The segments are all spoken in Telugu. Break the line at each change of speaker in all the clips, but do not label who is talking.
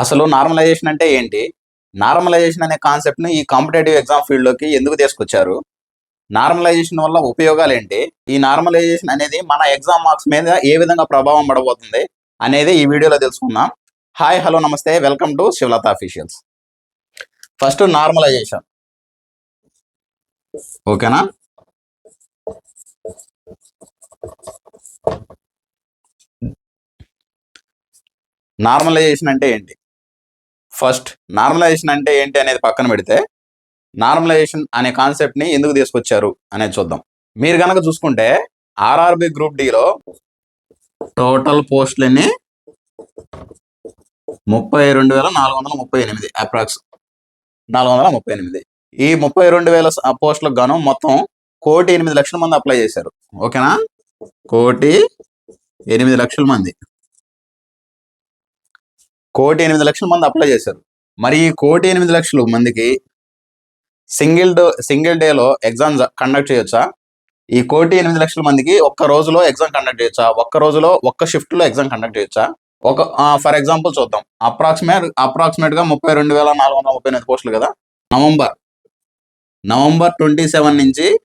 అసలు నార్మలైజేషన్ అంటే ఏంటి? నార్మలైజేషన్ అనే కాన్సెప్ట్ని ఈ కాంపిటేటివ్ ఎగ్జామ్ ఫీల్డ్లోకి ఎందుకు తీసుకొచ్చారు? నార్మలైజేషన్ వల్ల ఉపయోగాలు ఏంటి? ఈ నార్మలైజేషన్ అనేది మన ఎగ్జామ్ మార్క్స్ మీద ఏ విధంగా ప్రభావం పడబోతుంది అనేది ఈ వీడియోలో తెలుసుకుందాం. హాయ్ హలో నమస్తే. Welcome to Shivalatha officials. First normalization. ఓకేనా? నార్మలైజేషన్ అంటే ఏంటి? ఫస్ట్ నార్మలైజేషన్ అంటే ఏంటి అనేది పక్కన పెడితే నార్మలైజేషన్ అనే కాన్సెప్ట్ని ఎందుకు తీసుకొచ్చారు అనేది చూద్దాం. మీరు కనుక చూసుకుంటే ఆర్ఆర్బి గ్రూప్ డిలో టోటల్ పోస్టులని ముప్పై రెండు వేల నాలుగు వందల ముప్పై ఎనిమిది అప్రాక్స్ నాలుగు వందల ముప్పై ఎనిమిది. ఈ ముప్పై రెండు వేల పోస్టులకు గాను మొత్తం కోటి ఎనిమిది లక్షల మంది అప్లై చేశారు. ఓకేనా? కోటి ఎనిమిది లక్షల మంది. కోటి ఎనిమిది లక్షల మంది అప్లై చేశారు. మరి ఈ కోటి ఎనిమిది లక్షల మందికి సింగిల్ డే సింగిల్ డేలో ఎగ్జామ్ కండక్ట్ చేయొచ్చా? ఈ కోటి ఎనిమిది లక్షల మందికి ఒక్క రోజులో ఎగ్జామ్ కండక్ట్ చేయొచ్చా? ఒక్క రోజులో ఒక్క షిఫ్ట్లో ఎగ్జామ్ కండక్ట్ చేయొచ్చా? ఒక ఫర్ ఎగ్జాంపుల్ చూద్దాం. అప్రాక్సిమేట్ అప్రాక్సిమేట్గా ముప్పై రెండు వేల నాలుగు వందల ముప్పై ఎనిమిది పోస్టులు కదా? నవంబర్. నవంబర్ ట్వంటీ సెవెన్ నుంచి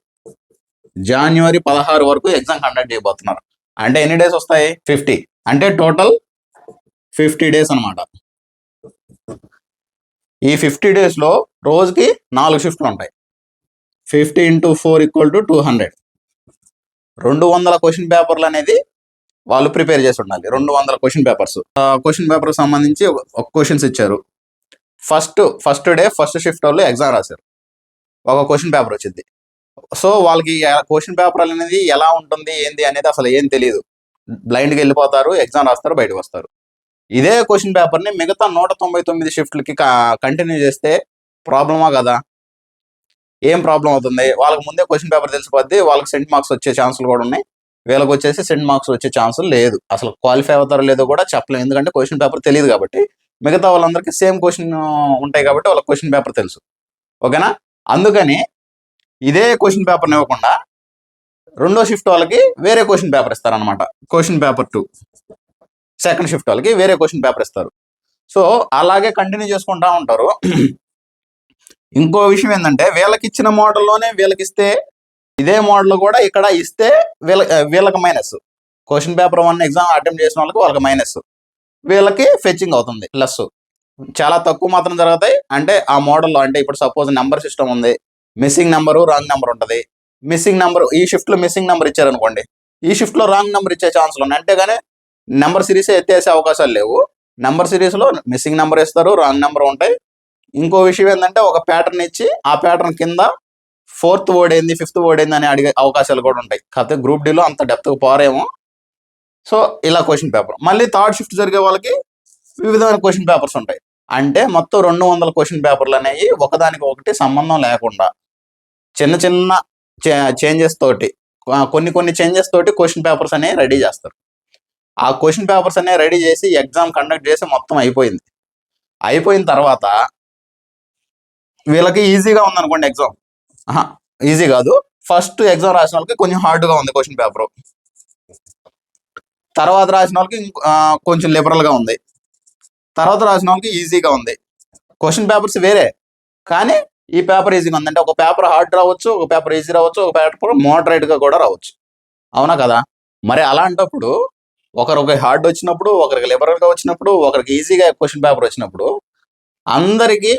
జనవరి పదహారు వరకు ఎగ్జామ్ కండక్ట్ చేయబోతున్నారు. అంటే ఎన్ని డేస్ వస్తాయి? ఫిఫ్టీ అంటే టోటల్ ఫిఫ్టీ డేస్ అన్నమాట. ఈ ఫిఫ్టీ డేస్లో రోజుకి నాలుగు షిఫ్ట్లు ఉంటాయి. Fifty into four equal to two hundred. రెండు వందల క్వశ్చన్ పేపర్లు అనేది వాళ్ళు ప్రిపేర్ చేసి ఉండాలి. రెండు వందల క్వశ్చన్ పేపర్స్. క్వశ్చన్ పేపర్ సంబంధించి ఒక- క్వశ్చన్స్ ఇచ్చారు. First first day first shift వాళ్ళు ఎగ్జామ్ రాశారు. ఒక క్వశ్చన్ పేపర్ వచ్చింది. సో వాళ్ళకి క్వశ్చన్ పేపర్ అనేది ఎలా ఉంటుంది ఏంది అనేది అసలు ఏం తెలియదు. బ్లైండ్గా వెళ్ళిపోతారు ఎగ్జామ్ రాస్తారు బయటకు వస్తారు. ఇదే క్వశ్చన్ పేపర్ని మిగతా నూట తొంభై తొమ్మిది షిఫ్ట్లకి కంటిన్యూ చేస్తే ప్రాబ్లమా కదా? ఏం ప్రాబ్లం అవుతుంది? వాళ్ళకి ముందే క్వశ్చన్ పేపర్ తెలిసిపోద్ది వాళ్ళకి సెంట్ మార్క్స్ వచ్చే ఛాన్సులు కూడా ఉన్నాయి. వీళ్ళకి వచ్చేసి సెంట్ మార్క్స్ వచ్చే ఛాన్సులు లేదు. అసలు క్వాలిఫై అవుతారో లేదో కూడా చెప్పలేము ఎందుకంటే క్వశ్చన్ పేపర్ తెలియదు కాబట్టి. మిగతా వాళ్ళందరికీ సేమ్ క్వశ్చన్ ఉంటాయి కాబట్టి వాళ్ళకి క్వశ్చన్ పేపర్ తెలుసు. ఓకేనా? అందుకని ఇదే క్వశ్చన్ పేపర్ని ఇవ్వకుండా రెండో షిఫ్ట్ వాళ్ళకి వేరే క్వశ్చన్ పేపర్ ఇస్తారనమాట question paper two second shift వాళ్ళకి వేరే క్వశ్చన్ పేపర్ ఇస్తారు. సో అలాగే కంటిన్యూ చేసుకుంటా ఉంటారు. ఇంకో విషయం ఏంటంటే వీళ్ళకి ఇచ్చిన మోడల్లోనే వీళ్ళకి ఇస్తే ఇదే మోడల్ కూడా ఇక్కడ ఇస్తే వీళ్ళ వీళ్ళకి minus question paper one exam attempt చేసిన వాళ్ళకి వాళ్ళకి మైనస్ వీళ్ళకి ఫెచ్చింగ్ అవుతుంది ప్లస్ చాలా తక్కువ మాత్రం జరుగుతాయి. అంటే ఆ మోడల్లో అంటే ఇప్పుడు సపోజ్ నెంబర్ సిస్టమ్ ఉంది. మిస్సింగ్ నెంబరు రాంగ్ నెంబర్ ఉంటుంది. మిస్సింగ్ నెంబర్ ఈ షిఫ్ట్లో మిస్సింగ్ నెంబర్ ఇచ్చారనుకోండి. ఈ షిఫ్ట్లో రాంగ్ నెంబర్ ఇచ్చే ఛాన్సులు ఉన్నాయి. అంటే కానీ నెంబర్ సిరీస్ ఎత్తేసే అవకాశాలు లేవు. నెంబర్ సిరీస్లో మిస్సింగ్ నెంబర్ ఇస్తారు రాంగ్ నెంబర్ ఉంటాయి. ఇంకో విషయం ఏంటంటే ఒక ప్యాటర్న్ ఇచ్చి ఆ ప్యాటర్న్ కింద ఫోర్త్ వర్డ్ ఏంది ఫిఫ్త్ వర్డ్ ఏంది అని అడిగే అవకాశాలు కూడా ఉంటాయి. కాకపోతే గ్రూప్ డీలో అంత డెప్త్కి పోరేమో. సో ఇలా క్వశ్చన్ పేపర్ మళ్ళీ థర్డ్ షిఫ్ట్ జరిగే వాళ్ళకి వివిధమైన క్వశ్చన్ పేపర్స్ ఉంటాయి. అంటే మొత్తం రెండు వందల క్వశ్చన్ పేపర్లు అనేవి ఒకదానికి ఒకటి సంబంధం లేకుండా చిన్న చిన్న చేంజెస్ తోటి కొన్ని కొన్ని చేంజెస్ తోటి క్వశ్చన్ పేపర్స్ అనేవి రెడీ చేస్తారు. ఆ క్వశ్చన్ పేపర్స్ అన్నీ రెడీ చేసి ఎగ్జామ్ కండక్ట్ చేసి మొత్తం అయిపోయింది. అయిపోయిన తర్వాత వీళ్ళకి ఈజీగా ఉందనుకోండి ఎగ్జామ్ ఈజీ కాదు. ఫస్ట్ ఎగ్జామ్ రాసిన వాళ్ళకి కొంచెం హార్డ్గా ఉంది క్వశ్చన్ పేపర్ తర్వాత రాసిన వాళ్ళకి కొంచెం లిబరల్గా ఉంది. తర్వాత రాసిన వాళ్ళకి ఈజీగా ఉంది. క్వశ్చన్ పేపర్స్ వేరే. కానీ ఈ పేపర్ ఈజీగా ఉంది. అంటే ఒక పేపర్ హార్డ్ రావచ్చు ఒక పేపర్ ఈజీ రావచ్చు ఒక పేపర్ మోడరేట్గా కూడా రావచ్చు. అవునా కదా? మరి అలాంటప్పుడు ఒకరికి హార్డ్ వచ్చినప్పుడు ఒకరికి లిబరల్గా వచ్చినప్పుడు ఒకరికి ఈజీగా క్వశ్చన్ పేపర్ వచ్చినప్పుడు అందరికీ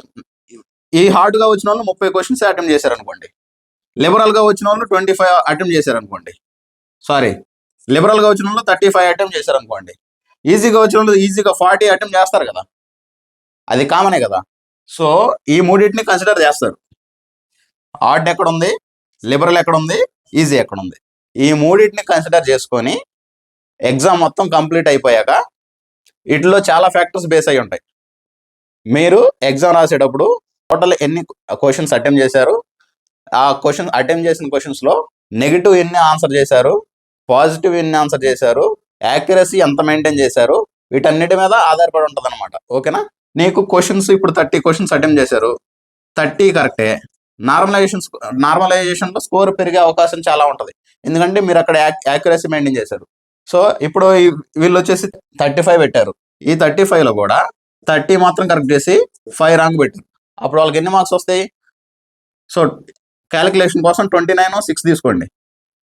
ఈ హార్డ్గా వచ్చిన వాళ్ళు ముప్పై క్వశ్చన్స్ అటెంప్ట్ చేశారనుకోండి. లిబరల్గా వచ్చిన వాళ్ళు ట్వంటీ ఫైవ్ అటెంప్ట్ చేశారనుకోండి. సారీ లిబరల్గా వచ్చిన వాళ్ళు థర్టీ ఫైవ్ అటెంప్ట్ చేశారనుకోండి. ఈజీగా వచ్చిన వాళ్ళు ఈజీగా ఫార్టీ అటెంప్ట్ చేస్తారు కదా. అది కామనే కదా. సో ఈ మూడింటిని కన్సిడర్ చేస్తారు. హార్డ్ ఎక్కడ ఉంది లిబరల్ ఎక్కడ ఉంది ఈజీ ఎక్కడ ఉంది ఈ మూడింటిని కన్సిడర్ చేసుకొని ఎగ్జామ్ మొత్తం కంప్లీట్ అయిపోయాక వీటిలో చాలా ఫ్యాక్టర్స్ బేస్ అయి ఉంటాయి. మీరు ఎగ్జామ్ రాసేటప్పుడు టోటల్ ఎన్ని క్వశ్చన్స్ అటెంప్ట్ చేశారు? ఆ క్వశ్చన్ అటెంప్ట్ చేసిన క్వశ్చన్స్లో నెగిటివ్ ఎన్ని ఆన్సర్ చేశారు? పాజిటివ్ ఎన్ని ఆన్సర్ చేశారు? యాక్యురసీ ఎంత మెయింటైన్ చేశారు? వీటన్నిటి మీద ఆధారపడి ఉంటుంది అనమాట ఓకేనా నీకు క్వశ్చన్స్ ఇప్పుడు థర్టీ క్వశ్చన్స్ అటెంప్ట్ చేశారు. థర్టీ కరెక్టే నార్మలైజేషన్ నార్మలైజేషన్లో స్కోర్ పెరిగే అవకాశం చాలా ఉంటుంది. ఎందుకంటే మీరు అక్కడ యాక్యురసీ మెయింటైన్ చేశారు. సో ఇప్పుడు వీళ్ళు వచ్చేసి థర్టీ ఫైవ్ పెట్టారు. ఈ థర్టీ ఫైవ్లో కూడా థర్టీ మాత్రం కరెక్ట్ చేసి ఫైవ్ రాంగ్ పెట్టారు. అప్పుడు వాళ్ళకి ఎన్ని మార్క్స్ వస్తాయి? సో క్యాలిక్యులేషన్ కోసం ట్వంటీ నైన్ సిక్స్ తీసుకోండి.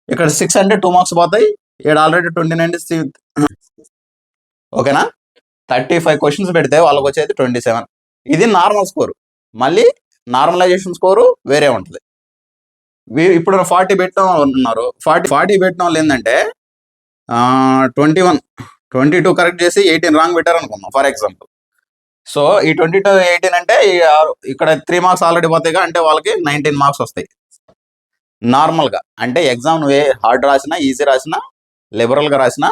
ఇక్కడ సిక్స్ అంటే టూ మార్క్స్ పోతాయి. ఇక్కడ ఆల్రెడీ ట్వంటీ నైన్ ఓకేనా? థర్టీ ఫైవ్ క్వశ్చన్స్ పెడితే వాళ్ళకి వచ్చేది ట్వంటీ సెవెన్ ఇది నార్మల్ స్కోర్ మళ్ళీ నార్మలైజేషన్ స్కోరు వేరే ఉంటుంది. ఇప్పుడు ఫార్టీ పెట్టిన వాళ్ళు ఉన్నారు. ఫార్టీ ఫార్టీ పెట్టిన వాళ్ళు ఏంటంటే twenty one. Twenty two correct చేసి ఎయిటీన్ రాంగ్ పెట్టారు అనుకుందాం ఫర్ ఎగ్జాంపుల్ సో ఈ ట్వంటీ టూ ఎయిటీన్ అంటే ఇక్కడ త్రీ మార్క్స్ ఆల్రెడీ పోతాయిగా అంటే వాళ్ళకి నైన్టీన్ మార్క్స్ వస్తాయి. నార్మల్గా అంటే ఎగ్జామ్ నువ్వు ఏ హార్డ్ రాసినా ఈజీ రాసినా లిబరల్గా రాసినా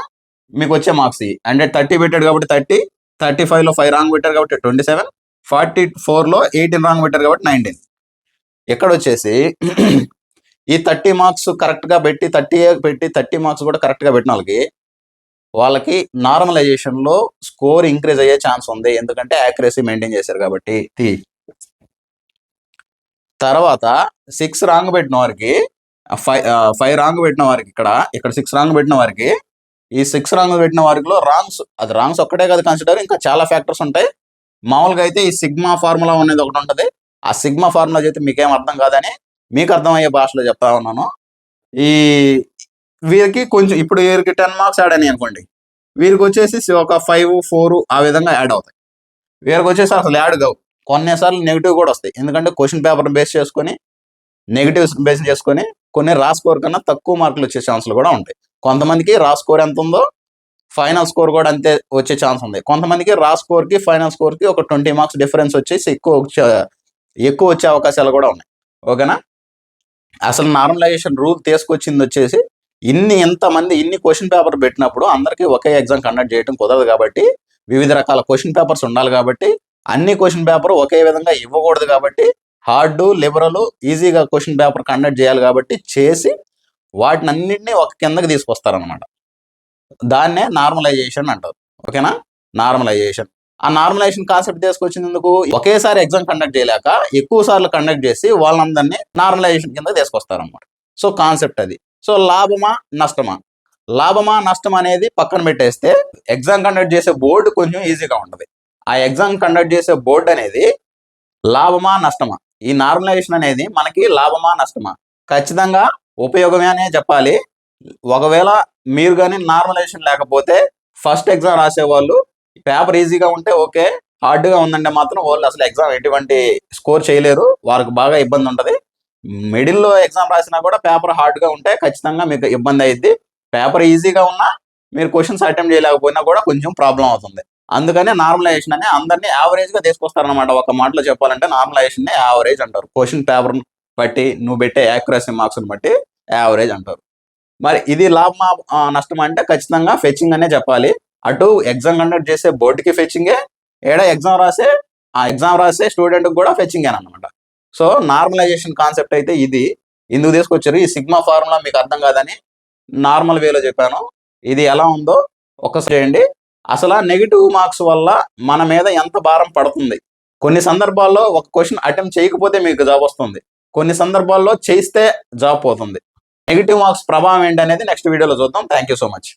మీకు వచ్చే మార్క్స్ ఇవి. అంటే థర్టీ పెట్టాడు కాబట్టి థర్టీ థర్టీ ఫైవ్లో ఫైవ్ రాంగ్ పెట్టారు కాబట్టి ట్వంటీ సెవెన్ ఫార్టీ ఫోర్లో ఎయిటీన్ రాంగ్ పెట్టారు కాబట్టి నైన్టీన్ ఇక్కడ వచ్చేసి ఈ థర్టీ మార్క్స్ కరెక్ట్గా పెట్టి థర్టీ పెట్టి థర్టీ మార్క్స్ కూడా కరెక్ట్గా పెట్టిన వాళ్ళకి వాళ్ళకి నార్మలైజేషన్లో స్కోర్ ఇంక్రీజ్ అయ్యే ఛాన్స్ ఉంది. ఎందుకంటే యాక్యురసీ మెయింటైన్ చేశారు కాబట్టి. తీ. తర్వాత సిక్స్ రాంగ్ పెట్టిన వారికి ఫైవ్ ఫైవ్ రాంగ్ పెట్టిన వారికి ఇక్కడ ఇక్కడ సిక్స్ రాంగ్ పెట్టిన వారికి ఈ సిక్స్ రాంగ్ పెట్టిన వారిలో రాంగ్స్ అది రాంగ్స్ ఒక్కటే కాదు కన్సిడర్ ఇంకా చాలా ఫ్యాక్టర్స్ ఉంటాయి. మామూలుగా అయితే ఈ సిగ్మా ఫార్ములా అనేది ఒకటి ఉంటుంది. ఆ సిగ్మా ఫార్ములా చేస్తే మీకేం అర్థం కాదని మీకు అర్థమయ్యే భాషలో చెప్తా ఉన్నాను. ఈ వీరికి కొంచెం ఇప్పుడు వీరికి టెన్ మార్క్స్ యాడ్ అయినాయి అనుకోండి. వీరికి వచ్చేసి ఒక ఫైవ్ ఫోర్ ఆ విధంగా యాడ్ అవుతాయి. వీరికి వచ్చేసి అసలు యాడ్ కావు. కొన్నిసార్లు నెగిటివ్ కూడా వస్తాయి. ఎందుకంటే క్వశ్చన్ పేపర్ బేస్ చేసుకొని నెగిటివ్స్ బేస్ చేసుకొని కొన్ని రా స్కోర్ కన్నా తక్కువ మార్కులు వచ్చే ఛాన్సులు కూడా ఉంటాయి. కొంతమందికి రా స్కోర్ ఎంత ఉందో ఫైనల్ స్కోర్ కూడా అంతే వచ్చే ఛాన్స్ ఉంది. కొంతమందికి రా స్కోర్కి ఫైనల్ స్కోర్కి ఒక ట్వంటీ మార్క్స్ డిఫరెన్స్ వచ్చేసి ఎక్కువ వచ్చే- ఎక్కువ వచ్చే అవకాశాలు కూడా ఉన్నాయి. ఓకేనా? అసలు నార్మలైజేషన్ రూల్ తీసుకొచ్చింది వచ్చేసి ఇన్ని ఎంతమంది ఇన్ని క్వశ్చన్ పేపర్ పెట్టినప్పుడు అందరికీ ఒకే ఎగ్జామ్ కండక్ట్ చేయడం కుదరదు కాబట్టి వివిధ రకాల క్వశ్చన్ పేపర్స్ ఉండాలి కాబట్టి అన్ని క్వశ్చన్ పేపర్ ఒకే విధంగా ఇవ్వకూడదు కాబట్టి హార్డ్ లిబరల్ ఈజీగా క్వశ్చన్ పేపర్ కండక్ట్ చేయాలి కాబట్టి చేసి వాటిని అన్నింటినీ ఒక కిందకి తీసుకొస్తారనమాట దాన్నే నార్మలైజేషన్ అంటారు. ఓకేనా? నార్మలైజేషన్ ఆ నార్మలైజేషన్ కాన్సెప్ట్ తీసుకొచ్చింది ఎందుకు ఒకేసారి ఎగ్జామ్ కండక్ట్ చేయలేక ఎక్కువ సార్లు కండక్ట్ చేసి వాళ్ళందరినీ నార్మలైజేషన్ కింద తీసుకొస్తారనమాట సో కాన్సెప్ట్ అది. సో లాభమా నష్టమా? లాభమా నష్టం అనేది పక్కన పెట్టేస్తే ఎగ్జామ్ కండక్ట్ చేసే బోర్డు కొంచెం ఈజీగా ఉంటుంది. ఆ ఎగ్జామ్ కండక్ట్ చేసే బోర్డు అనేది లాభమా నష్టమా? ఈ నార్మలైజేషన్ అనేది మనకి లాభమా నష్టమా? ఖచ్చితంగా ఉపయోగమే అనే చెప్పాలి. ఒకవేళ మీరు కానీ నార్మలైజేషన్ లేకపోతే ఫస్ట్ ఎగ్జామ్ రాసేవాళ్ళు పేపర్ ఈజీగా ఉంటే ఓకే హార్డ్గా ఉందంటే మాత్రం వాళ్ళు అసలు ఎగ్జామ్ ఎటువంటి స్కోర్ చేయలేరు. వారికి బాగా ఇబ్బంది ఉంటుంది. మిడిల్లో ఎగ్జామ్ రాసినా కూడా పేపర్ హార్డ్గా ఉంటే ఖచ్చితంగా మీకు ఇబ్బంది అయ్యిద్ది పేపర్ ఈజీగా ఉన్నా మీరు క్వశ్చన్స్ అటెంప్ట్ చేయలేకపోయినా కూడా కొంచెం ప్రాబ్లం అవుతుంది. అందుకనే నార్మలైజేషన్ అని అందరినీ యావరేజ్గా తీసుకొస్తారనమాట ఒక మాటలో చెప్పాలంటే నార్మలైజేషన్ యావరేజ్ అంటారు. క్వశ్చన్ పేపర్ బట్టి నువ్వు పెట్టే యాక్యురసీ మార్క్స్ బట్టి యావరేజ్ అంటారు. మరి ఇది లాభమా నష్టం నష్టమా అంటే ఖచ్చితంగా ఫెచ్చింగ్ అనే చెప్పాలి. అటు ఎగ్జామ్ కండక్ట్ చేసే బోర్డుకి ఫెచ్చింగే ఏడా ఎగ్జామ్ రాసే ఆ ఎగ్జామ్ రాసే స్టూడెంట్ కూడా ఫెచ్చింగ్ అనమాట సో నార్మలైజేషన్ కాన్సెప్ట్ అయితే ఇది. ఎందుకు తీసుకొచ్చారు ఈ సిగ్మా ఫార్ములా మీకు అర్థం కాదని నార్మల్ వేలో చెప్పాను. ఇది ఎలా ఉందో ఒకసారి చేయండి. అసలు నెగిటివ్ మార్క్స్ వల్ల మన మీద ఎంత భారం పడుతుంది? కొన్ని సందర్భాల్లో ఒక క్వశ్చన్ అటెంప్ట్ చేయకపోతే మీకు జాబ్ వస్తుంది. కొన్ని సందర్భాల్లో చేస్తే జాబ్ పోతుంది. నెగిటివ్ మార్క్స్ ప్రభావం ఏంటి అనేది నెక్స్ట్ వీడియోలో చూద్దాం. Thank you so much